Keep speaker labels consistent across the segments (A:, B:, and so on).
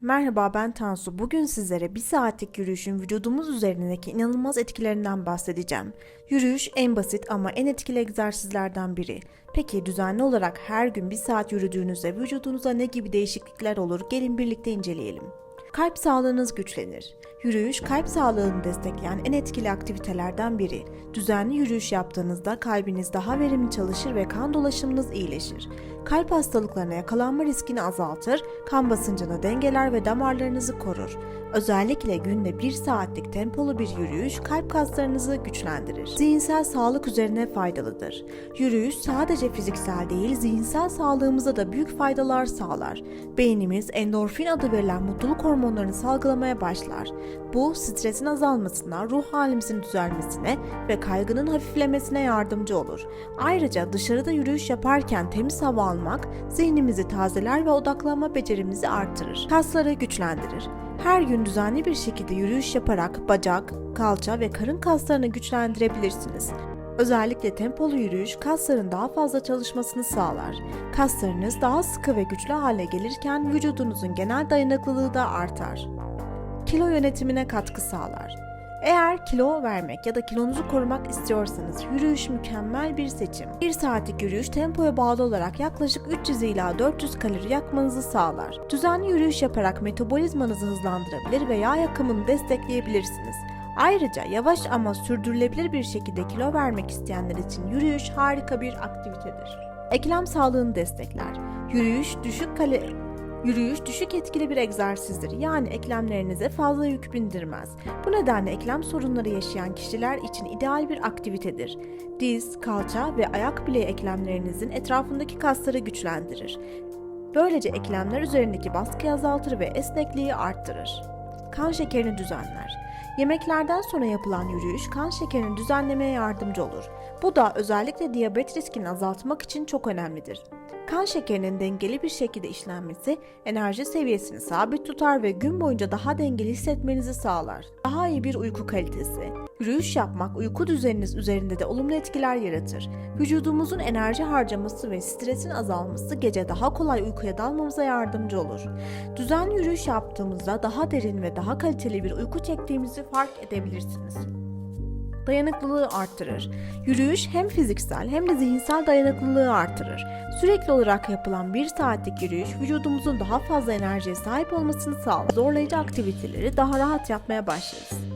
A: Merhaba ben Tansu. Bugün sizlere bir saatlik yürüyüşün vücudumuz üzerindeki inanılmaz etkilerinden bahsedeceğim. Yürüyüş en basit ama en etkili egzersizlerden biri. Peki düzenli olarak her gün bir saat yürüdüğünüzde vücudunuza ne gibi değişiklikler olur? Gelin birlikte inceleyelim. Kalp sağlığınız güçlenir. Yürüyüş kalp sağlığını destekleyen en etkili aktivitelerden biri. Düzenli yürüyüş yaptığınızda kalbiniz daha verimli çalışır ve kan dolaşımınız iyileşir. Kalp hastalıklarına yakalanma riskini azaltır, kan basıncını dengeler ve damarlarınızı korur. Özellikle günde 1 saatlik tempolu bir yürüyüş kalp kaslarınızı güçlendirir. Zihinsel sağlık üzerine faydalıdır. Yürüyüş sadece fiziksel değil, zihinsel sağlığımıza da büyük faydalar sağlar. Beynimiz endorfin adı verilen mutluluk hormonlarını salgılamaya başlar. Bu stresin azalmasına, ruh halimizin düzelmesine ve kaygının hafiflemesine yardımcı olur. Ayrıca dışarıda yürüyüş yaparken temiz hava almak zihnimizi tazeler ve odaklanma becerimizi artırır. Kasları güçlendirir. Her gün düzenli bir şekilde yürüyüş yaparak bacak, kalça ve karın kaslarını güçlendirebilirsiniz. Özellikle tempolu yürüyüş kasların daha fazla çalışmasını sağlar. Kaslarınız daha sıkı ve güçlü hale gelirken vücudunuzun genel dayanıklılığı da artar kilo yönetimine katkı sağlar. Eğer kilo vermek ya da kilonuzu korumak istiyorsanız yürüyüş mükemmel bir seçim. 1 saatlik yürüyüş tempoya bağlı olarak yaklaşık 300 ila 400 kalori yakmanızı sağlar. Düzenli yürüyüş yaparak metabolizmanızı hızlandırabilir ve yağ yakımını destekleyebilirsiniz. Ayrıca yavaş ama sürdürülebilir bir şekilde kilo vermek isteyenler için yürüyüş harika bir aktivitedir. Eklem sağlığını destekler. Yürüyüş düşük kalori Yürüyüş düşük etkili bir egzersizdir. Yani eklemlerinize fazla yük bindirmez. Bu nedenle eklem sorunları yaşayan kişiler için ideal bir aktivitedir. Diz, kalça ve ayak bileği eklemlerinizin etrafındaki kasları güçlendirir. Böylece eklemler üzerindeki baskıyı azaltır ve esnekliği arttırır. Kan şekerini düzenler. Yemeklerden sonra yapılan yürüyüş kan şekerini düzenlemeye yardımcı olur. Bu da özellikle diyabet riskini azaltmak için çok önemlidir. Kan şekerinin dengeli bir şekilde işlenmesi enerji seviyesini sabit tutar ve gün boyunca daha dengeli hissetmenizi sağlar. Daha iyi bir uyku kalitesi. Yürüyüş yapmak uyku düzeniniz üzerinde de olumlu etkiler yaratır. Vücudumuzun enerji harcaması ve stresin azalması gece daha kolay uykuya dalmamıza yardımcı olur. Düzenli yürüyüş yaptığımızda daha derin ve daha kaliteli bir uyku çektiğimizi fark edebilirsiniz dayanıklılığı arttırır. Yürüyüş hem fiziksel hem de zihinsel dayanıklılığı artırır. Sürekli olarak yapılan bir saatlik yürüyüş vücudumuzun daha fazla enerjiye sahip olmasını sağlar. Zorlayıcı aktiviteleri daha rahat yapmaya başlarız.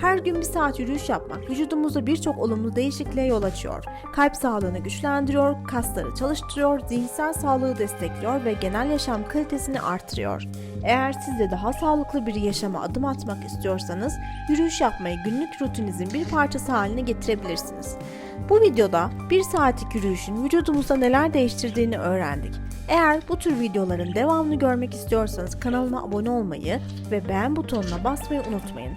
A: Her gün bir saat yürüyüş yapmak vücudumuzda birçok olumlu değişikliğe yol açıyor. Kalp sağlığını güçlendiriyor, kasları çalıştırıyor, zihinsel sağlığı destekliyor ve genel yaşam kalitesini artırıyor. Eğer siz de daha sağlıklı bir yaşama adım atmak istiyorsanız yürüyüş yapmayı günlük rutininizin bir parçası haline getirebilirsiniz. Bu videoda bir saatlik yürüyüşün vücudumuzda neler değiştirdiğini öğrendik. Eğer bu tür videoların devamını görmek istiyorsanız kanalıma abone olmayı ve beğen butonuna basmayı unutmayın.